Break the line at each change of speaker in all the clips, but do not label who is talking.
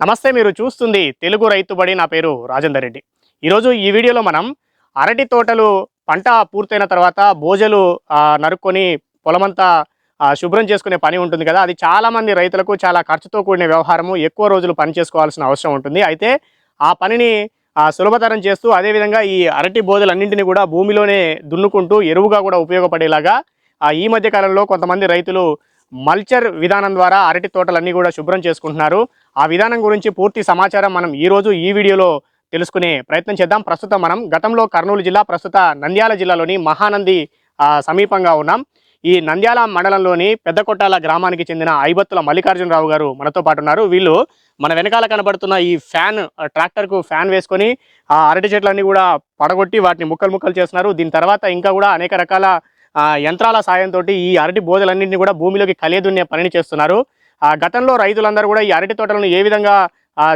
నమస్తే మీరు చూస్తుంది తెలుగు రైతుబడి నా పేరు రాజేందర్ రెడ్డి. ఈరోజు ఈ వీడియోలో మనం అరటి తోటలు పంట పూర్తయిన తర్వాత బోజలు నరుక్కొని పొలమంతా శుభ్రం చేసుకునే పని ఉంటుంది కదా. అది చాలామంది రైతులకు చాలా ఖర్చుతో కూడిన వ్యవహారము. ఎక్కువ రోజులు పని చేసుకోవాల్సిన అవసరం ఉంటుంది. అయితే ఆ పనిని సులభతరం చేస్తూ అదేవిధంగా ఈ అరటి బోధలన్నింటినీ కూడా భూమిలోనే దున్నుకుంటూ ఎరువుగా కూడా ఉపయోగపడేలాగా ఆ, ఈ మధ్య కాలంలో కొంతమంది రైతులు మల్చర్ విధానం ద్వారా అరటి తోటలన్నీ కూడా శుభ్రం చేసుకుంటున్నారు. ఆ విధానం గురించి పూర్తి సమాచారం మనం ఈరోజు ఈ వీడియోలో తెలుసుకునే ప్రయత్నం చేద్దాం. ప్రస్తుతం మనం గతంలో కర్నూలు జిల్లా ప్రస్తుత నంద్యాల జిల్లాలోని మహానంది సమీపంగా ఉన్నాం. ఈ నంద్యాల మండలంలోని పెద్దకొట్టాల గ్రామానికి చెందిన ఐబత్తుల మల్లికార్జునరావు గారు మనతో పాటు ఉన్నారు. వీళ్ళు మన వెనకాల కనబడుతున్న ఈ ఫ్యాన్ ట్రాక్టర్కు ఫ్యాన్ వేసుకొని ఆ అరటి చెట్లన్నీ కూడా పడగొట్టి వాటిని ముక్కలు ముక్కలు చేస్తున్నారు. దీని తర్వాత ఇంకా కూడా అనేక రకాల యంత్రాల సాయంతో ఈ అరటి బోధలన్నింటినీ కూడా భూమిలోకి కలియదున్నే పనిని చేస్తున్నారు. ఆ గతంలో రైతులందరూ కూడా ఈ అరటి తోటలను ఏ విధంగా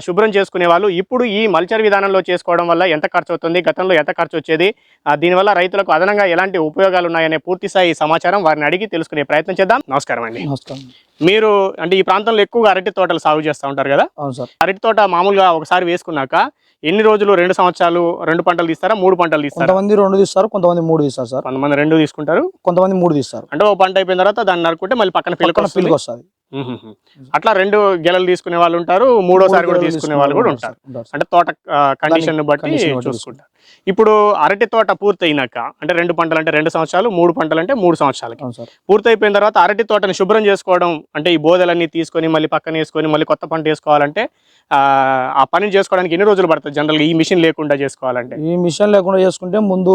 శుభ్రం చేసుకునే వాళ్ళు. ఇప్పుడు ఈ మల్చర్ విధానంలో చేసుకోవడం వల్ల ఎంత ఖర్చు అవుతుంది గతంలో ఎంత ఖర్చు వచ్చేది ఆ, దీనివల్ల రైతులకు అదనంగా ఎలాంటి ఉపయోగాలు ఉన్నాయనే పూర్తి స్థాయి సమాచారం వారిని అడిగి తెలుసుకునే ప్రయత్నం చేద్దాం. నమస్కారం అండి.
నమస్కారం.
మీరు అంటే ఈ ప్రాంతంలో ఎక్కువగా అరటి తోటలు సాగు చేస్తూ ఉంటారు కదా?
అవును సార్.
అరటి తోట మామూలుగా ఒకసారి వేసుకున్నాక ఎన్ని రోజులు? రెండు సంవత్సరాలు రెండు పంటలు తీస్తారా? మూడు పంటలు తీస్తారా?
కొంతమంది రెండు తీస్తారు కొంతమంది మూడు తీస్తారు సార్.
కొంతమంది రెండు తీసుకుంటారు.
కొంతమంది మూడు తీస్తారు.
అంటే ఓ పంట అయిపోయిన తర్వాత దాన్ని నరుకుంటే మళ్ళీ పక్కన పిల్లకి వస్తుంది. అట్లా రెండు గెలలు తీసుకునే వాళ్ళు ఉంటారు మూడోసారి కూడా తీసుకునే వాళ్ళు కూడా ఉంటారు. అంటే తోట కండిషన్ బట్టి చూసుకుంటారు. ఇప్పుడు అరటి తోట పూర్తయినాక అంటే రెండు పంటలు అంటే రెండు సంవత్సరాలు మూడు పంటలు అంటే మూడు సంవత్సరాలకి. పూర్తయిపోయిన తర్వాత అరటి తోటని శుభ్రం చేసుకోవడం అంటే ఈ బోదలన్నీ తీసుకొని మళ్ళీ పక్కన వేసుకొని మళ్ళీ కొత్త పంట వేసుకోవాలంటే ఆ, పని చేసుకోవడానికి ఎన్ని రోజులు పడుతుంది జనరల్గా? ఈ మిషన్ లేకుండా చేసుకోవాలంటే?
ఈ మిషన్ లేకుండా చేసుకుంటే ముందు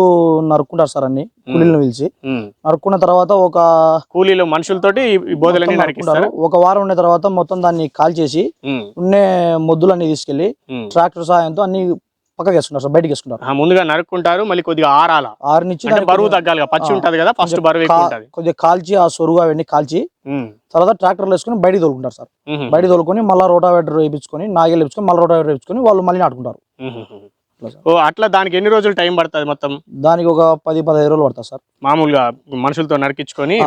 నరుక్కుంటారు సార్ అన్ని కూలీలను పిలిచి. నరుక్కున్న తర్వాత ఒక
కూలీలు మనుషులతోటి ఈ నరికిస్తారు.
నరుక్కుంటారు. ఒక వారం ఉన్న తర్వాత మొత్తం దాన్ని కాల్చేసి
మ్మ్.
ఉన్నే మొద్దులన్నీ తీసుకెళ్ళి
మ్మ్.
ట్రాక్టర్ సహాయంతో అన్ని పక్కకి వేసుకుంటారు సార్ బయటికి వేసుకుంటారు
ముందుగా నరుక్కుంటారు మళ్ళీ కొద్దిగా ఆరాల?
ఆరునిచ్చి
అంటే
దాన్ని
బరువు తగ్గాలి పచ్చి ఉంటది కదా ఫస్ట్ బరువు
కొద్దిగా కాల్చి ఆ సొరుగు అవన్నీ కాల్చి తర్వాత ట్రాక్టర్లు వేసుకుని బయటికి తోలుకుంటారు సార్.
ఉహు,
బయటికి తోలుకొని మళ్ళీ రోటావేటర్ వేయించుకొని నాగేలు వేయించుకొని మళ్ళీ రోటావేటర్ వేయించుకొని వాళ్ళు మళ్ళీ నాటుకుంటారు. అట్లా సార్.
ఓ అట్లా దానికి ఎన్ని రోజులు టైం పడుతుంది మొత్తం?
దానికి ఒక పది పదహైదు రోజులు పడుతుంది సార్.
మామూలుగా మనుషులతో నరికించుకొని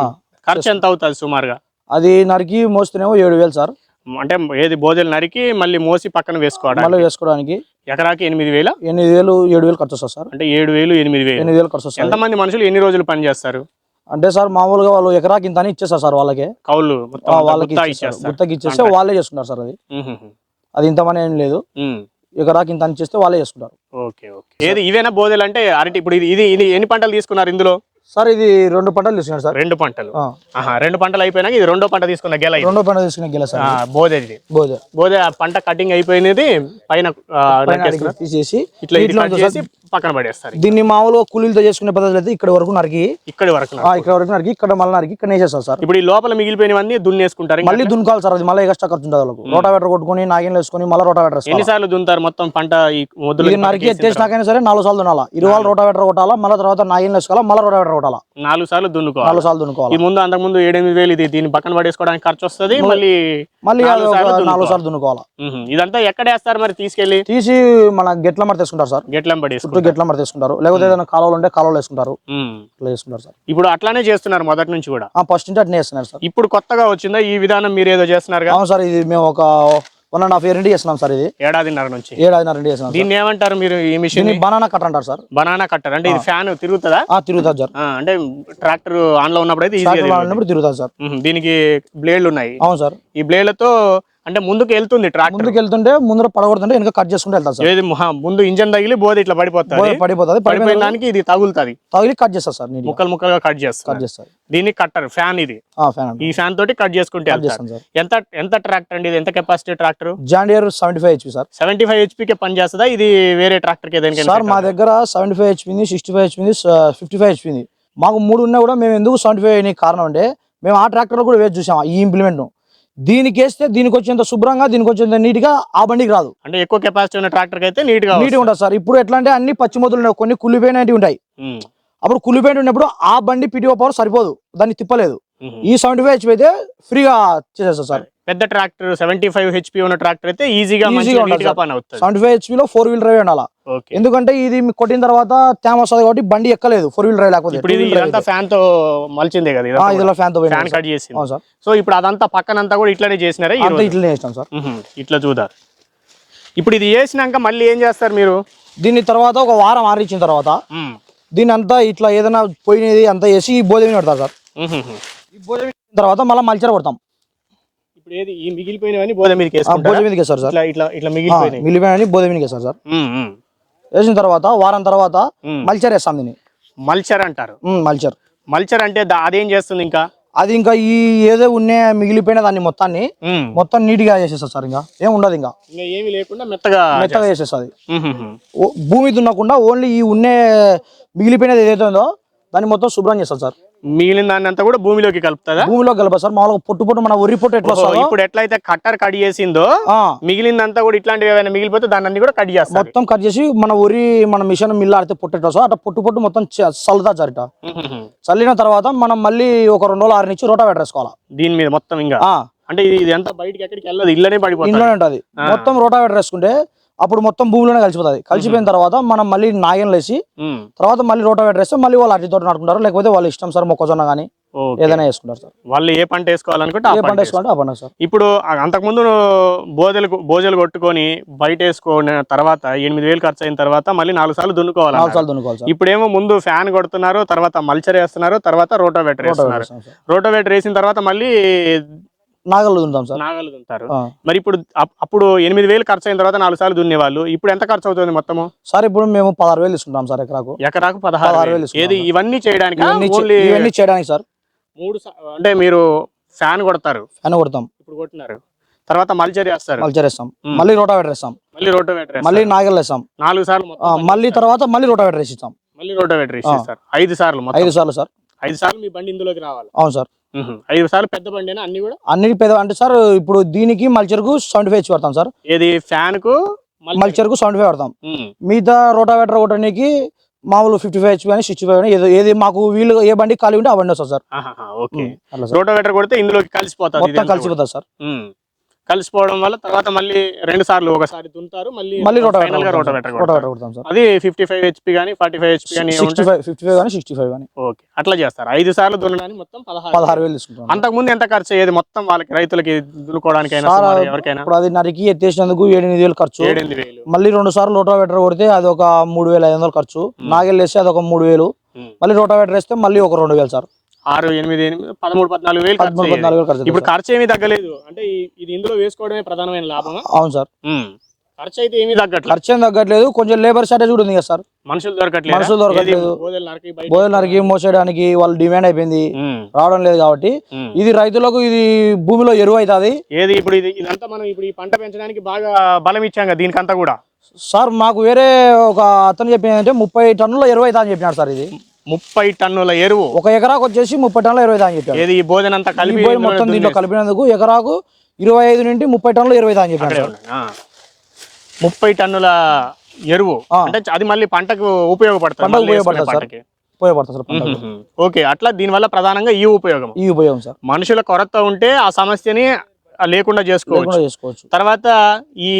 ఖర్చు ఎంత అవుతుంది సుమారుగా?
అది నరికి మోస్తేనేమో ఏడు వేలు సార్.
అంటే ఏది బోజలు నరికి మళ్ళీ మోసి పక్కన
మళ్ళీ
వేసుకోవడానికి ఎకరాకి ఎనిమిది వేల?
ఎనిమిది వేలు ఏడు వేలు ఖర్చు వస్తుంది సార్.
అంటే ఏడు వేలు ఎనిమిది వేలు.
ఎనిమిది వేలు ఖర్చు వస్తుంది.
ఎంతమంది మనుషులు ఎన్ని రోజులు పని చేస్తారు?
అంటే సార్ మామూలుగా వాళ్ళు ఎకరాకి ఇంత ఇచ్చేస్తారు సార్ వాళ్ళకి.
కౌలు
వాళ్ళకి గుత్తకి ఇచ్చేస్తే. వాళ్ళే చేసుకుంటారు సార్ అది. అది ఇంతమని ఏం లేదు. ఎకరాకి ఇంత ఇచ్చేస్తే వాళ్ళే చేసుకుంటారు.
Okay okay. ఏది ఇవేనా బోదెలు అంటే అరటి ఇప్పుడు ఇది ఇది ఎన్ని పంటలు తీసుకున్నారు ఇందులో?
సార్ ఇది రెండు పంటలు తీసుకున్నారు సార్.
రెండు పంటలు. రెండు పంటలు అయిపోయినాక ఇది రెండో పంట తీసుకున్న గెల ఇది.
రెండో పంట తీసుకునే గెల సార్
ఆ, బోదెది
బోధ
బోదే ఆ పంట కటింగ్ అయిపోయినది పైన
తీసేసి
ఇట్లా పక్కన పడేస్తారు
దీన్ని మామూలుగా కూలీలతో చేసుకునే పద్ధతి అయితే ఇక్కడ వరకు నరికి.
ఇక్కడి వరకు
ఇక్కడ వరకు నరికి. ఇక్కడ మళ్ళీ నరికి. ఇక్కడ వేసేస్తారు సార్.
ఇప్పుడు ఈ లోపల మిగిలిపోయినవన్నీ దున్నేసుకుంటారు.
మళ్ళీ దున్నుకోవాలి సార్ అది. మళ్ళీ ఎక్స్ట్రా ఖర్చు ఉంటుంది వాళ్ళకు. రోటావేటర్ కొట్టుకొని నాగేళ్ళు వేసుకొని మళ్ళీ రోటావేటర్
ఎన్నిసార్లు దున్నుతారు మొత్తం పంట ఈ మొదలు
నరికి ఎత్తేసినాకైనా సరే నాలుగు సార్లు దున్నాలా. ఇరవై రోటావేటర్ కొట్టాలా మళ్ళీ తర్వాత నాగేళ్ళు వేసుకోవాలా మళ్ళీ రోటావేటర్ కొట్టాలా.
నాలుగు సార్లు దున్నుకోవాలి.
నాలుగు సార్లు దున్నుకోవాలి.
ఈ ముందు అంతకు ముందు ఏడెనిమిది వేలు ఇది దీన్ని పక్కన పడేసుకోవడానికి ఖర్చు వస్తుంది మళ్ళీ
మళ్ళీ
నాలుగు సార్లు దున్నుకోవాలి. ఇదంతా ఎక్కడ వేస్తారు మరి తీసుకెళ్ళి
తీసి మన గెట్ల మర తీసుకుంటారు సార్.
గెట్లం పడేసుకుంటారు
గెట్ల మర తీసుకుంటారు లేకపోతే ఏదైనా కాలువలు ఉంటే కాలువలు వేసుకుంటారు. అట్లా చేసుకుంటారు సార్.
ఇప్పుడు అట్లానే చేస్తున్నారు మొదటి నుంచి కూడా?
ఆ ఫస్ట్ నుంచి అట్నే చేస్తున్నారు సార్.
ఇప్పుడు కొత్తగా వచ్చిందా? ఈ విధానం మీరు ఏదో చేస్తున్నారుగా?
అవును సార్ ఇది మేము ఒక వన్ అండ్ హాఫ్ ఇయర్ నుండి చేస్తున్నాం సార్ ఇది.
ఏడాదిన్నర నుంచి.
ఏడాదిన్నర నుండి చేస్తున్నాం.
దీన్ని ఏమంటారు మీరు ఈ మిషన్
బనానా కట్ట అంటారు సార్.
Banana cutter. అంటే ఇది ఫ్యాన్ తిరుగుతుందా?
తిరుగుతుంది సార్.
అంటే ట్రాక్టర్ ఆన్లో ఉన్నప్పుడు అయితే
తిరుగుతుంది. సార్.
దీనికి బ్లేడ్లు ఉన్నాయి.
అవును సార్.
ఈ బ్లేడ్లతో అంటే ముందుకు వెళ్తుంది ట్రాక్టర్.
ముందుకు వెళ్తుంటే ముందర పడగొడుతుంటే వెనక కట్ చేసుకుంటూ వెళ్తారు సార్.
ముందు ఇంజన్ తగిలి బోధ ఇట్లా పడిపోతుంది.
పడిపోతుంది
దానికి ఇది తగులుతుంది.
తగిలి కట్ చేస్తారు సార్
ముక్కలు ముక్కలుగా కట్
కట్
చేస్తారు దీన్ని కట్టర్ ఫ్యాన్ ఇది.
ఆ ఫ్యాన్ అండి.
ఈ ఫ్యాన్ తోటి కట్ చేసుకుంటే
చేస్తాం
ఎంత ఎంత ట్రాక్టర్ అండి ఇది? ఎంత capacity tractor
John Deere seventy five HP sir.
Seventy five హెచ్పీకే పని చేస్తుందా? ఇది వేరే ట్రాక్టర్కి
సార్ మా దగ్గర సెవెంటీ ఫైవ్ హెచ్పింది సిక్స్టీ ఫైవ్ హెచ్పింది ఫిఫ్టీ ఫైవ్ హెచ్పింది మాకు మూడు ఉన్నా కూడా మేము ఎందుకు సెవెంటీ ఫైవ్ కారణం అంటే మేము ఆ ట్రాక్టర్లో కూడా వేసి చూసాం ఈ ఇంప్లిమెంట్ దీనికి వేస్తే దీనికి వచ్చేంత శుభ్రంగా దీనికి వచ్చేంత నీట్గా ఆ బండికి రాదు.
అంటే ఎక్కువ కెపాసిటీ ఉన్న ట్రాక్టర్ అయితే నీట్గా
నీట్ ఉంటుంది సార్. ఇప్పుడు ఎట్లా అంటే అన్ని పచ్చిమొదలు ఉన్నాయి. కొన్ని కుళ్ళిపోయినవి ఉంటాయి. అప్పుడు కుళ్ళిపోయిన ఉన్నప్పుడు ఆ బండి పిటిఓ పవర్ సరిపోదు. దాన్ని తిప్పలేదు. ఈ సెవెంటీ ఫైవ్ హెచ్పి అయితే ఫ్రీగా చేసేస్తారు సార్.
పెద్ద ట్రాక్టర్ సెవెంటీ ఫైవ్ హెచ్పి ఉన్న ట్రాక్టర్ అయితే ఈజీగా
సెవెంటీ ఫైవ్ హెచ్పిలో ఫోర్ వీల్ డ్రైవ్ ఉండాలి? ఎందుకంటే ఇది కొట్టిన తర్వాత తేమ వస్తుంది కాబట్టి బండి ఎక్కలేదు ఫోర్ వీల్ డ్రైవ్ లేకపోతే.
ఇప్పుడు ఇది ఇదంతా ఫ్యాన్తో మలిచిందే కదా
ఇదిలో ఫ్యాన్తో
ఫ్యాన్ కట్
సార్.
సో ఇప్పుడు అదంతా పక్కనంతా కూడా ఇట్లానే చేసినారా?
ఇట్లనే చేస్తాం సార్.
ఇట్లా చూడారు ఇప్పుడు ఇది వేసినాక మళ్ళీ ఏం చేస్తారు మీరు?
దీని తర్వాత ఒక వారం ఆరిచ్చిన తర్వాత. దీని అంతా ఇట్లా ఏదైనా పోయినది అంతా వేసి బోధ మీద పెడతారు సార్. ఈ పెట్టిన తర్వాత మళ్ళీ మల్చర్ కొడతాం.
ఇప్పుడు ఏది? ఈ మిగిలిపోయినవన్నీ బోధ మీదకి వేసుకుంటారా?
మీదకి వేస్తారు సార్.
ఇట్లా ఇట్లా ఇట్లా మిగిలిపోయినాయి
మిల్లిపోయిన బోధ మీదకి వేస్తారు సార్.
ఉమ్, ఉమ్,
వేసిన తర్వాత వారం తర్వాత. మల్చర్ వేస్తాం దీన్ని.
మల్చర్ అంటారు.
మల్చర్.
మల్చర్ అంటే దా- అదేం చేస్తుంది ఇంకా?
అది ఇంకా ఈ ఏదో ఉన్న మిగిలిపోయిన దాన్ని మొత్తాన్ని
ఉమ్.
మొత్తం నీట్గా చేసేస్తారు సార్ ఇంకా. ఏం ఉండదు ఇంకా.
ఇంకా ఏమీ లేకుండా మెత్తగా
మెత్తగా చేసేస్తుంది భూమి దున్నకుండా ఓన్లీ ఈ ఉన్నే మిగిలిపోయినది ఏదైతే ఉందో దాన్ని మొత్తం శుభ్రం చేస్తారు సార్.
మిగిలిన దాన్ని అంతా కూడా భూమిలోకి కలుపుతుందా?
భూమిలో కలప సార్. మామూలుగా పొట్టు పొట్టు మన వరి పొట్టు ఎట్లా వస్తుందో
ఇప్పుడు ఎట్లయితే కట్టర్ కట్ చేసిందో మిగిలిందంతా కూడా ఇట్లాంటివి ఏమైనా మిగిలిపోతే దాన్ని అన్ని కూడా కట్ చేస్తారు.
మొత్తం కట్ చేసి మన వరి మన మిషన్ మిల్లు ఆడితే పొట్టు ఎట్లా వస్తుందో అట్లా పొట్టు పొట్టు మొత్తం చల్లుతా సార్
ఉహుహు.
చల్లిన తర్వాత మనం మళ్ళీ ఒక రెండు రోజులు ఆరినిచ్చి రోటా పెట్టేసుకోవాలా
దీని మీద మొత్తం ఇంకా? అంటే ఇది ఎంత బయటికి ఎక్కడికి వెళ్ళదు ఇల్లనే పడిపోతుంది
ఇంట్లోనే ఉంటుంది. మొత్తం రోటా వేసుకుంటే అప్పుడు మొత్తం భూమిలోనే కలిసిపోతుంది. కలిసిపోయిన తర్వాత మనం మళ్ళీ నాగన్ వేసి. తర్వాత మళ్ళీ రోటా వేస్తే మళ్ళీ వాళ్ళు అట్టి తోట నాటుకుంటారు. లేకపోతే వాళ్ళు ఇష్టం సార్ మొక్కజొన్న కానీ. ఏదైనా వేసుకుంటారు సార్.
వాళ్ళు ఏ పంట వేసుకోవాలనుకుంటే
ఏ
పంట
వేసుకుంటే ఆ పంట సార్.
ఇప్పుడు అంతకుముందు బోదలు బోజలు కొట్టుకొని బయట వేసుకున్న తర్వాత ఎనిమిది వేలు ఖర్చు అయిన తర్వాత మళ్ళీ నాలుగు సార్లు దున్నుకోవాలి
నాలుగు సార్లు దున్నుకోవాలి
ఇప్పుడేమో ముందు ఫ్యాన్ కొడుతున్నారు తర్వాత మల్చర్ వేస్తున్నారు తర్వాత రోటోవేటర్
రోటా
వేస్తున్నారు. రోటోవేటర్ వేసిన తర్వాత మళ్ళీ
నాగలు దున్నుతాం సార్.
నాగలు దున్నుతారు. మరి ఇప్పుడు అప్- అప్పుడు ఎనిమిది వేలు ఖర్చు అయిన తర్వాత నాలుగు సార్లు దున్నేవాళ్ళు. ఇప్పుడు ఎంత ఖర్చు అవుతుంది మొత్తము?
సార్ ఇప్పుడు మేము పదహారు వేలు తీసుకుంటాం సార్ ఎకరాకు.
ఎకరాకు పదహారు వేలు. ఏది. ఇవన్నీ చేయడానికి?
ఇవన్నీ చేయడానికి సార్.
మూడు అంటే మీరు ఫ్యాన్ కొడతారు.
అని కొడతాం.
ఇప్పుడు కొట్టినారు. తర్వాత మల్చర్ వేస్తారు.
మల్చర్ వేస్తాం. మళ్ళీ రోటావేటర్ వేస్తాం.
మళ్ళీ రోటోవేటర్
మళ్ళీ నాగలు వేస్తాం.
నాలుగు సార్లు
మళ్ళీ తర్వాత మళ్ళీ రోటావేటర్ వేసి ఇస్తాం
మళ్ళీ రోటోవేటర్ ఇస్తారు ఐదు సార్లు
ఐదు సార్లు సార్.
ఐదు సార్లు మీ బండి ఇందులోకి రావాలి.
అవును సార్.
ఐదు సార్లు పెద్ద బండి అన్ని కూడా?
అన్ని పెద్ద అంటే సార్ ఇప్పుడు దీనికి మల్చర్కు సెవెంటీ ఫైవ్ ఇచ్చి పెడతాం సార్.
ఏది? ఫ్యాన్కు మల్చర్.
మల్చర్కు సెవెంటీ ఫైవ్ పెడతాం. మిగతా రోటావేటర్ కొట్టడానికి మామూలు ఫిఫ్టీ ఫైవ్ హెచ్పి కానీ సిక్స్టీ ఫైవ్ కానీ ఏదో ఏది మాకు వీలు ఏ బండి ఖాళీ ఉంటే ఆ బండి వస్తుంది సార్.
రోటోవేటర్ కొడితే ఇందులోకి కలిసిపోతుంది
మొత్తం కలిసిపోతుంది సార్.
కలిసిపోవడం వల్ల తర్వాత మళ్ళీ రెండు సార్లు ఒకసారి దున్నుతారు మళ్ళీ
మళ్ళీ
ఫైనల్గా
రోటావేటర్ కొడతాం సార్.
అది ఫిఫ్టీ ఫైవ్ హెచ్పి కానీ ఫార్టీ ఫైవ్ హెచ్పి కానీ
సిక్స్టీ ఫైవ్ ఫిఫ్టీ ఫైవ్ కానీ సిక్స్టీ ఫైవ్ కానీ
ఓకే అట్లా చేస్తారు. ఐదు సార్లు దున్నడానికి మొత్తం పదహారు
పదహారు వేలు తీసుకుంటాం
అంతకుముందు ఎంత ఖర్చు అయ్యేది మొత్తం వాళ్ళకి రైతులకి దున్నుకోవడానికైనా ఎవరికైనా?
ఇప్పుడు అది నరికి ఎత్తేసినందుకు ఎనిమిది వేలు ఖర్చు.
ఏడెనిమిది వేలు.
మళ్ళీ రెండు సార్లు రోటావేటర్ కొడితే అది ఒక మూడు వేల ఐదు వందలు ఖర్చు. నాగెల్ వేస్తే అది ఒక మూడు వేలు. మళ్ళీ రోటావేటర్ వేస్తే మళ్ళీ ఒక రెండు వేలు సార్.
ఆరు ఎనిమిది ఎనిమిది పదమూడు పద్నాలుగు వేలు ఖర్చు
పదమూడు
అయ్యేది.
పద్నాలుగు వేలు ఖర్చు
ఇప్పుడు ఖర్చు ఏమీ తగ్గలేదు. అంటే ఈ- ఇది ఇందులో వేసుకోవడమే ప్రధానమైన
సార్. అవును సార్.
ఖర్చు అయితే ఏమీ తగ్గట్లేదు.
ఖర్చు ఏం తగ్గట్లేదు. కొంచెం లేబర్ షార్టేజ్ కూడా ఉంది కదా సార్.
మనుషులు దొరకట్లేదు?
మనుషులు దొరకట్లేదు. బోధన నరికి మోసేయడానికి వాళ్ళు డిమాండ్ అయిపోయింది. రావడం లేదు కాబట్టి ఇది రైతులకు ఇది భూమిలో ఎరువు అవుతుంది.
ఏది ఇప్పుడు ఇది ఇదంతా మనం ఇప్పుడు ఈ పంట పెంచడానికి బాగా బలం ఇచ్చాం కదా దీనికంతా కూడా.
సార్ మాకు వేరే ఒక అతను చెప్పింది ఏంటంటే ముప్పై టన్నుల ఎరువు అవుతా అని చెప్పినాడు సార్ ఇది.
ముప్పై టన్నుల ఎరువు
ఒక ఎకరాకు వచ్చేసి ముప్పై టన్నుల ఎరువు అని చెప్పాడు
ఏది ఈ భోజనం అంతా కలిపి
మొత్తం దీంట్లో కలిపినందుకు ఎకరాకు ఇరవై ఐదు నుండి ముప్పై టన్నుల ఎరువు అని.
ఆ. ముప్పై టన్నుల ఎరువు. అంటే అది మళ్ళీ పంటకు ఉపయోగపడుతుంది
ఉపయోగపడుతుంది. ఉపయోగపడుతుంది.
ఓకే అట్లా దీనివల్ల ప్రధానంగా ఈ ఉపయోగం
ఈ ఉపయోగం సార్
మనుషుల కొరత ఉంటే ఆ సమస్యని లేకుండా చేసుకోవచ్చు. తర్వాత ఈ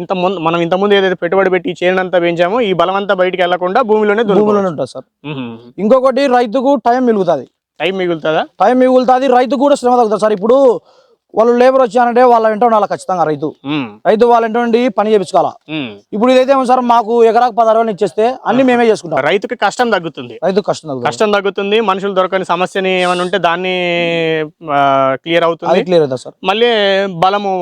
ఇంత ముందు మనం ఇంత ముందు ఏదైతే పెట్టుబడి పెట్టి చేనంతా పెంచామో ఈ బలమంతా బయటికి వెళ్ళకుండా భూమిలోనే.
భూమిలోనే ఉంటుంది సార్. ఇంకొకటి రైతుకు టైం మిగులుతుంది.
టైం మిగులుతుందా?
టైం మిగులుతుంది రైతు కూడా శ్రమ తగ్గుతుంది సార్. ఇప్పుడు వాళ్ళు లేబర్ వచ్చారంటే వాళ్ళ వెంట ఉండాలి ఖచ్చితంగా రైతు. రైతు వాళ్ళ వెంట ఉండి పని చేపించుకోవాలా
మ్మ్.
ఇప్పుడు ఇదైతే ఏమో సార్ మాకు ఎకరాకు పదహారు వేలు ఇచ్చేస్తే అన్ని మేమే చేసుకుంటాం.
రైతుకి కష్టం తగ్గుతుంది.
రైతు కష్టం తగ్గుతుంది.
కష్టం తగ్గుతుంది మనుషులు దొరకని సమస్యని ఏమైనా ఉంటే దాన్ని క్లియర్ అవుతుంది.
క్లియర్ అవుతుంది సార్.
మళ్ళీ బలము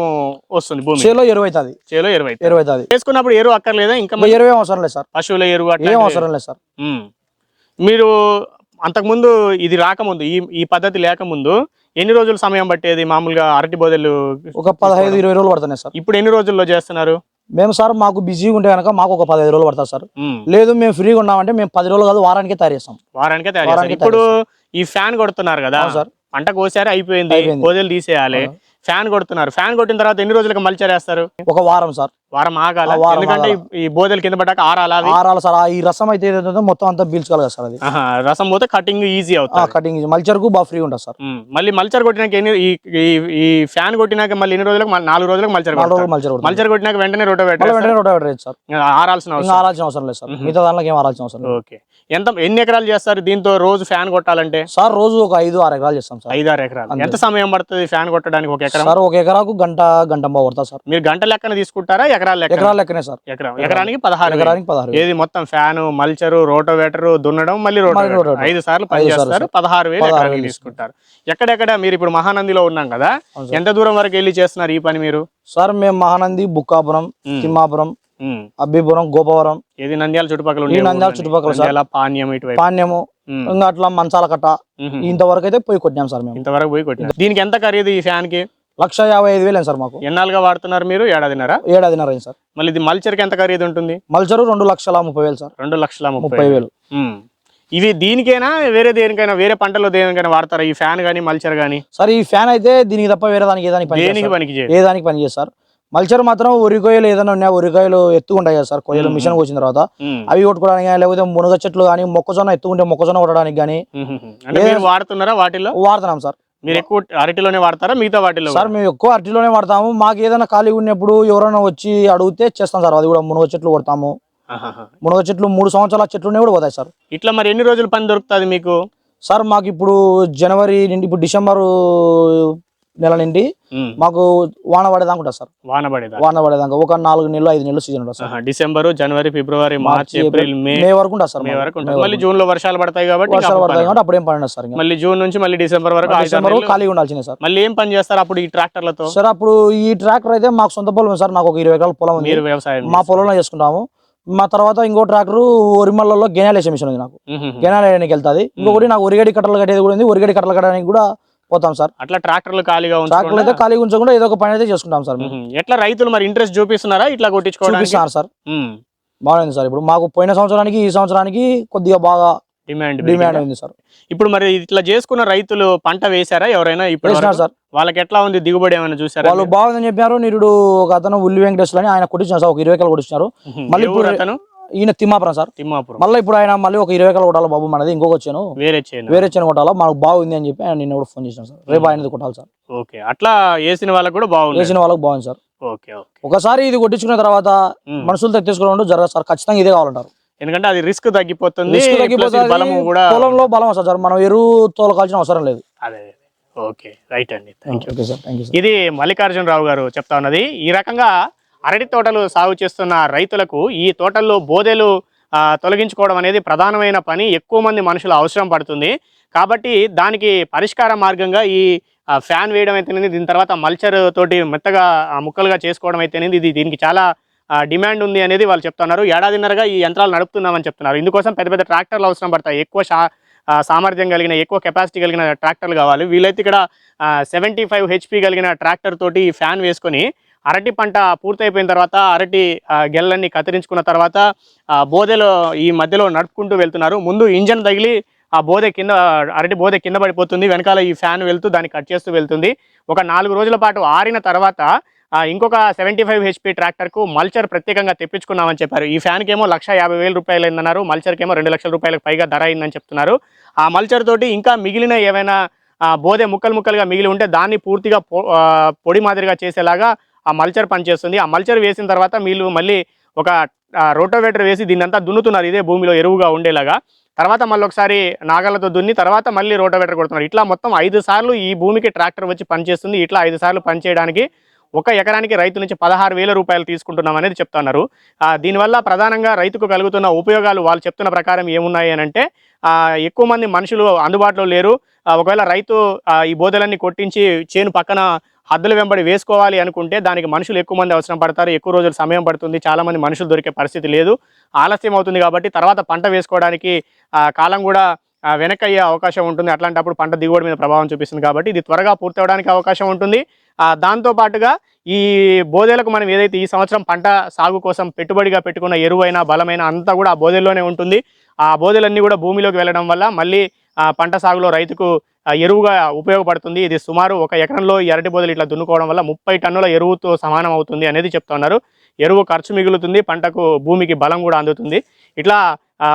వస్తుంది భూమి.
చేలో ఎరువు అవుతుంది.
చేలో ఎరువు
ఎరువు అవుతుంది.
వేసుకున్నప్పుడు ఎరువు అక్కర్లేదా? ఇంకా
ఎరువు అవసరం లేదు సార్.
పశువుల ఎరువు
ఏం అవసరం లేదు సార్.
మీరు అంతకుముందు ఇది రాకముందు ఈ ఈ పద్ధతి లేకముందు ఎన్ని రోజులు సమయం పట్టేది? మామూలుగా అరటి బోదెలు
ఒక పదహైదు ఇరవై రోజులు పడుతున్నాయి సార్.
ఇప్పుడు ఎన్ని రోజుల్లో చేస్తున్నారు?
మేము సార్ మాకు బిజీగా ఉంటే కనుక మాకు ఒక పదహైదు రోజులు పడుతుంది సార్. లేదు మేము ఫ్రీగా ఉన్నామంటే మేము పది రోజులు కాదు వారానికే తయారు చేస్తాం.
వారానికే తయారు ఇప్పుడు ఈ ఫ్యాన్ కొడుతున్నారు కదా
సార్.
పంట కోసారు అయిపోయింది. బోదెలు తీసేయాలి. ఫ్యాన్ కొడుతున్నారు. ఫ్యాన్ కొట్టిన తర్వాత ఎన్ని రోజులకు మల్చర్ వేస్తారు?
ఒక వారం సార్.
వారం ఆగాల. ఎందుకంటే ఈ- బోదెలు కింద పడ్డాక ఆరాలి
ఆరాలు సార్ ఈ రసం అయితే ఏదైతే మొత్తం అంతా పీల్చుకోవాలి సార్ అది.
రసం పోతే కటింగ్ ఈజీ అవుతుంది.
కటింగ్ మల్చర్కు బాగా ఫ్రీ ఉంటుంది సార్.
మళ్ళీ మల్చర్ కొట్టినాక ఎన్ని ఈ ఫ్యాన్ కొట్టినాక మళ్ళీ ఎన్ని రోజులకు? నాలుగు రోజులకు మల్చర్
మల్చర్
మల్చర్ కొట్టినాక వెంటనే రోటో
మళ్ళీ వెంటనే రోటావేటర్ సార్.
ఆరాల్సిన అవసరం.
ఆరాల్సిన అవసరం లేదు సార్. మిగతా దాంట్లో ఏం ఆరాల్సిన అవసరం
ఓకే. ఎంత ఎన్ని ఎకరాలు చేస్తారు? దీంతో రోజు ఫ్యాన్ కొట్టాలంటే?
సార్ రోజు ఒక ఐదు ఆరు ఎకరాలు చేస్తాం సార్.
ఐదు ఆరు ఎకరాలు. ఎంత సమయం పడుతుంది ఫ్యాన్ కొట్టడానికి ఒక ఎకరం?
సార్ ఒక ఎకరాకు గంట గంట పడుతుంది సార్.
మీరు గంట లెక్కన తీసుకుంటారా? ఎకరాలు లెక్క
ఎకరాల లెక్కనే సార్.
ఎకరం. ఎకరానికి పదహారు.
ఎకరానికి పదహారు.
ఏది మొత్తం ఫ్యాన్ మల్చరు రోటోవేటర్ దున్నడం మళ్ళీ రోటోవేటర్. ఐదు సార్లు పనిచేస్తారు. పదహారు వేలు ఎకరానికి తీసుకుంటారు. ఎక్కడెక్కడ మీరు ఇప్పుడు మహానందిలో ఉన్నాం కదా. ఎంత దూరం వరకు వెళ్ళి చేస్తున్నారు ఈ పని మీరు?
సార్ మేము మహానంది బుక్కాపురం తిమ్మాపురం. అబ్బిపురం గోపవరం.
ఏది నంద్యాల చుట్టుపక్కల
నంద్యాల. చుట్టుపక్కల
పాణ్యం ఇటువైపు.
పాణ్యము ఇంకా అట్లా మంచాల కట్ట. ఇంతవరకు అయితే పోయి కొట్టినాం సార్ మేము.
ఇంతవరకు పోయి కొట్టినారు. దీనికి ఎంత ఖరీదు ఈ ఫ్యాన్కి
లక్ష యాభై ఐదు వేలు సార్ మాకు?
ఎన్నాళ్ళుగా వాడుతున్నారు మీరు? ఏడాదిన్నర?
ఏడాదిన్నర అయింది సార్.
మళ్ళీ ఇది మల్చర్కి ఎంత ఖరీదు ఉంటుంది?
మల్చరు రెండు లక్షల ముప్పై వేలు సార్.
రెండు లక్షల ముప్పై
వేలు.
ఇవి దీనికైనా వేరే దేనికైనా వేరే పంటలో దేనికైనా వాడతారా? ఈ ఫ్యాన్ కానీ మల్చర్ కానీ
సార్ ఈ ఫ్యాన్ అయితే దీనికి తప్ప వేరే దానికి ఏ దానికి పని.
పనికి
ఏ దానికి పని సార్. మల్చర్ మాత్రం వరి కొయ్యలు ఏదైనా ఉన్నాయా వరి కొయ్యలు ఎత్తుకుంటాయి కదా సార్. కొయ్యలు. మిషన్ వచ్చిన తర్వాత. అవి కొట్టుకోవడానికి కానీ లేకపోతే మునగ చెట్లు కానీ మొక్కజొన్న ఎత్తుకుంటే మొక్కజొన్న కొట్టడానికి కానీ
వాడుతున్నారా వాటిల్లో?
వాడుతున్నాం సార్.
మీరు ఎక్కువ అరటిలోనే వాడతారా? మిగతా వాటిల్లో
సార్ మేము ఎక్కువ అరటిలోనే వాడతాము. మాకు ఏదైనా ఖాళీ ఉన్నప్పుడు ఎవరైనా వచ్చి అడిగితే చేస్తాం సార్. అది కూడా మునగ చెట్లు కొడతాము. మునగ చెట్లు మూడు సంవత్సరాల చెట్లు కూడా పోతాయి సార్.
ఇట్లా మరి ఎన్ని రోజులు పని దొరుకుతుంది మీకు?
సార్ మాకు ఇప్పుడు జనవరి నుండి ఇప్పుడు డిసెంబర్ నెల నుండి. మాకు వాన పడేదాకా ఉంటుంది సార్.
వాన పడేదా?
వాన పడేదాకా. ఒక నాలుగు నెలలు ఐదు నెలలు సీజన్ ఉంటుంది సార్.
డిసెంబరు జనవరి ఫిబ్రవరి మార్చ్ ఏప్రిల్ మే
మే వరకు ఉంటుంది సార్
మే. వరకు మళ్ళీ జూన్లో వర్షాలు పడతాయి కాబట్టి
వర్షాలు పడతాయి కాబట్టి అప్పుడు ఏం పడినా సార్
మళ్ళీ జూన్ నుంచి మళ్ళీ డిసెంబర్ వరకు
డిసెంబర్
నెలలు.
ఖాళీగా ఉండాల్సిందే సార్.
మళ్ళీ ఏం పని చేస్తారు అప్పుడు ఈ ట్రాక్టర్లతో?
సార్ అప్పుడు ఈ ట్రాక్టర్ అయితే మాకు సొంత పొలం సార్. నాకు ఒక ఇరవై ఎకరాల పొలం ఉంది.
వ్యవసాయం
మా పొలంలో చేసుకుంటాము. మా తర్వాత ఇంకో ట్రాక్టర్ ఒరిమల్లలో గెనాలు వేసే మిషన్ ఉంది నాకు.
ఉహుహు.
గెనాలు వేయడానికి వెళ్తుంది. ఇంకొకటి నాకు ఒరిగడి కట్టలు కట్టేది కూడా ఉంది. ఒరిగడి కట్టలు కట్టడానికి కూడా పోతాం సార్.
అట్లా ట్రాక్టర్లు ఖాళీగా
ట్రాక్టర్లు అయితే ఖాళీగా ఉంచకుండా ఏదో ఒక పని అయితే చేసుకుంటాం సార్.
ఎట్లా రైతులు మరి ఇంట్రెస్ట్ చూపిస్తున్నారా ఇట్లా కొట్టించుకోవడానికి?
చూపిస్తున్నారు సార్. బాగుంది సార్. ఇప్పుడు మాకు పోయిన సంవత్సరానికి ఈ సంవత్సరానికి కొద్దిగా బాగా
డిమాండ్
డిమాండ్? ఉంది సార్.
ఇప్పుడు మరి ఇట్లా చేసుకున్న రైతులు పంట వేశారా ఎవరైనా ఇప్పుడు
సార్.
వాళ్ళకి ఎట్లా ఉంది? దిగుబడి ఏమైనా చూసారా
వాళ్ళు బాగుందని చెప్పారు నిరుడు ఒక అతను ఉల్లి వెంకటేశ్వర అని ఆయన కొట్టించారు సార్. ఒక ఇరవై ఎకరాలు కొట్టించారు. మళ్ళీ ఇప్పుడు-
అతను?
ఈయన తిమ్మాపురం సార్.
తిమ్మాపురం.
మళ్ళీ ఇప్పుడు ఆయన మళ్ళీ ఒక ఇరవై ఎకరాలు కొట్టాలి బాబు మనది ఇంకొక వచ్చాను.
వేరే చేయను
వేరే చెను కొట్టాలా? మనకు బాగుంది అని చెప్పి నిన్న కూడా ఫోన్ చేశాను సార్. రేపు ఆయనది కొట్టాలి సార్.
ఓకే. అట్లా వేసిన వాళ్ళకి కూడా బాగుంది.
వేసిన వాళ్ళకి బాగుంది సార్.
Okay okay.
ఒకసారి ఇది కొట్టించుకున్న తర్వాత
ఉమ్.
మనుషులతో తెచ్చుకోవడం జరగదు సార్. ఖచ్చితంగా ఇదే కావాలంటారు.
ఎందుకంటే అది రిస్క్ తగ్గిపోతుంది
పొలంలో బలం వస్తుంది సార్. మనం ఎరువు తోలకాల్సిన అవసరం లేదు.
అదే. ఓకే రైట్ అండి. Thank you
okay sir. Thank you sir
ఇది మల్లికార్జునరావు గారు చెప్తా ఉన్నది. ఈ రకంగా అరటి తోటలు సాగు చేస్తున్న రైతులకు ఈ తోటల్లో బోదెలు తొలగించుకోవడం అనేది ప్రధానమైన పని. ఎక్కువ మంది మనుషులు అవసరం పడుతుంది. కాబట్టి దానికి పరిష్కార మార్గంగా ఈ ఫ్యాన్ వేయడం అయితేనేది దీని తర్వాత మల్చర్ తోటి మెత్తగా ముక్కలుగా చేసుకోవడం అయితేనేది ఇది దీనికి చాలా డిమాండ్ ఉంది అనేది వాళ్ళు చెప్తున్నారు. ఏడాదిన్నరగా ఈ యంత్రాలు నడుపుతున్నామని చెప్తున్నారు. ఇందుకోసం పెద్ద పెద్ద ట్రాక్టర్లు అవసరం పడతాయి. ఎక్కువ షా సామర్థ్యం కలిగిన ఎక్కువ కెపాసిటీ కలిగిన ట్రాక్టర్లు కావాలి. వీళ్ళైతే ఇక్కడ సెవెంటీ ఫైవ్ హెచ్పి కలిగిన ట్రాక్టర్ తోటి ఫ్యాన్ వేసుకొని అరటి పంట పూర్తయిపోయిన తర్వాత అరటి గెల్లన్ని గెల్లన్నీ కత్తిరించుకున్న తర్వాత బోధెలో ఈ మధ్యలో నడుపుకుంటూ వెళ్తున్నారు. ముందు ఇంజన్ తగిలి ఆ బోదె కింద అరటి బోదె కింద పడిపోతుంది. వెనకాల ఈ ఫ్యాన్ వెళ్తూ దాన్ని కట్ చేస్తూ వెళ్తుంది. ఒక నాలుగు రోజుల పాటు ఆరిన తర్వాత ఇంకొక సెవెంటీ ఫైవ్ హెచ్పి ట్రాక్టర్కు మల్చర్ ప్రత్యేకంగా తెప్పించుకున్నామని చెప్పారు. ఈ ఫ్యాన్కి ఏమో లక్ష యాభై వేల రూపాయలు అయిందన్నారు మల్చర్కి ఏమో రెండు లక్షల రూపాయలకు పైగా ధర అయిందని చెప్తున్నారు. ఆ మల్చర్ తోటి ఇంకా మిగిలిన ఏవైనా బోధే బోదె ముక్కలు ముక్కలుగా మిగిలి ఉంటే దాన్ని పూర్తిగా పొ- పొడి మాదిరిగా చేసేలాగా ఆ మల్చర్ పనిచేస్తుంది. ఆ మల్చర్ వేసిన తర్వాత వీళ్ళు మళ్ళీ ఒక రోటోవేటర్ వేసి దీన్నంతా దున్నుతున్నారు. ఇదే భూమిలో ఎరువుగా ఉండేలాగా. తర్వాత మళ్ళీ ఒకసారి నాగలతో దున్ని తర్వాత మళ్ళీ రోటోవేటర్ కొడుతున్నారు. ఇట్లా మొత్తం ఐదు సార్లు ఈ భూమికి ట్రాక్టర్ వచ్చి పనిచేస్తుంది. ఇట్లా ఐదు సార్లు పనిచేయడానికి ఒక ఎకరానికి రైతు నుంచి పదహారు వేల రూపాయలు తీసుకుంటున్నాం అనేది చెప్తున్నారు. దీనివల్ల ప్రధానంగా రైతుకు కలుగుతున్న ఉపయోగాలు వాళ్ళు చెప్తున్న ప్రకారం ఏమున్నాయి అని అంటే ఎక్కువ మంది మనుషులు అందుబాటులో లేరు. ఒకవేళ రైతు ఈ బోదెలన్నీ కొట్టించి చేను పక్కన హద్దుల వెంబడి వేసుకోవాలి అనుకుంటే దానికి మనుషులు ఎక్కువ మంది అవసరం పడతారు ఎక్కువ రోజులు సమయం పడుతుంది చాలామంది మనుషులు దొరికే పరిస్థితి లేదు. ఆలస్యం అవుతుంది కాబట్టి తర్వాత పంట వేసుకోవడానికి కాలం కూడా వెనకయ్యే అవకాశం ఉంటుంది. అట్లాంటప్పుడు పంట దిగుబడి మీద ప్రభావం చూపిస్తుంది కాబట్టి ఇది త్వరగా పూర్తవడానికి అవకాశం ఉంటుంది. దాంతోపాటుగా దాంతో పాటుగా ఈ బోదెలకు మనం ఏదైతే ఈ సంవత్సరం పంట సాగు కోసం పెట్టుబడిగా పెట్టుకున్న ఎరువైనా బలమైన అంతా కూడా ఆ బోదెల్లోనే ఉంటుంది. ఆ బోదెలన్నీ కూడా భూమిలోకి వెళ్ళడం వల్ల మళ్ళీ పంట సాగులో రైతుకు ఎరువుగా ఉపయోగపడుతుంది. ఇది సుమారు ఒక ఎకరంలో ఎరటి అరటి ఇట్లా దున్నుకోవడం వల్ల ముప్పై టన్నుల ఎరువుతో సమానం అవుతుంది అనేది చెప్తున్నారు. ఎరువు ఖర్చు మిగులుతుంది పంటకు భూమికి బలం కూడా అందుతుంది. ఇట్లా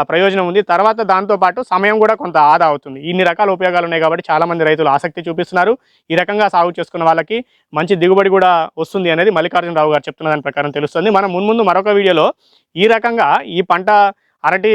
ప్రయోజనం ఉంది. తర్వాత దాంతోపాటు సమయం కూడా కొంత ఆదా అవుతుంది. ఇన్ని రకాల ఉపయోగాలు ఉన్నాయి కాబట్టి చాలామంది రైతులు ఆసక్తి చూపిస్తున్నారు. ఈ రకంగా సాగు చేసుకున్న వాళ్ళకి మంచి దిగుబడి కూడా వస్తుంది అనేది మల్లికార్జునరావు గారు చెప్తున్న దాని ప్రకారం తెలుస్తుంది. మనం మున్ముందు మరొక వీడియోలో ఈ రకంగా ఈ పంట అరటి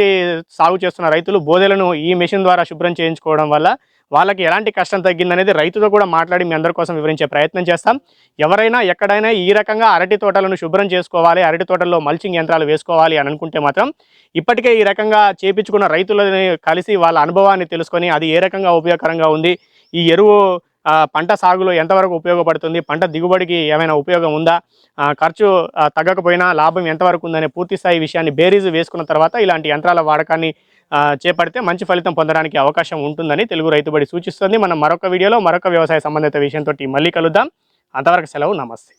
సాగు చేస్తున్న రైతులు బోదెలను ఈ మెషిన్ ద్వారా శుభ్రం చేయించుకోవడం వల్ల వాళ్ళకి ఎలాంటి కష్టం తగ్గిందనేది రైతుతో కూడా మాట్లాడి మీ అందరి కోసం వివరించే ప్రయత్నం చేస్తాం. ఎవరైనా ఎక్కడైనా ఈ రకంగా అరటి తోటలను శుభ్రం చేసుకోవాలి అరటి తోటల్లో మల్చింగ్ యంత్రాలు వేసుకోవాలి అని అనుకుంటే మాత్రం ఇప్పటికే ఈ రకంగా చేపించుకున్న రైతులని కలిసి వాళ్ళ అనుభవాన్ని తెలుసుకొని అది ఏ రకంగా ఉపయోగకరంగా ఉంది ఈ ఎరువు పంట సాగులో ఎంతవరకు ఉపయోగపడుతుంది? పంట దిగుబడికి ఏమైనా ఉపయోగం ఉందా? ఖర్చు తగ్గకపోయినా లాభం ఎంతవరకు ఉందనే పూర్తి స్థాయి విషయాన్ని బేరీజు వేసుకున్న తర్వాత ఇలాంటి యంత్రాల వాడకాన్ని చేపడితే మంచి ఫలితం పొందడానికి అవకాశం ఉంటుందని తెలుగు రైతుబడి సూచిస్తుంది. మనం మరొక వీడియోలో మరొక వ్యవసాయ సంబంధిత విషయంతో మళ్ళీ కలుద్దాం. అంతవరకు సెలవు నమస్తే.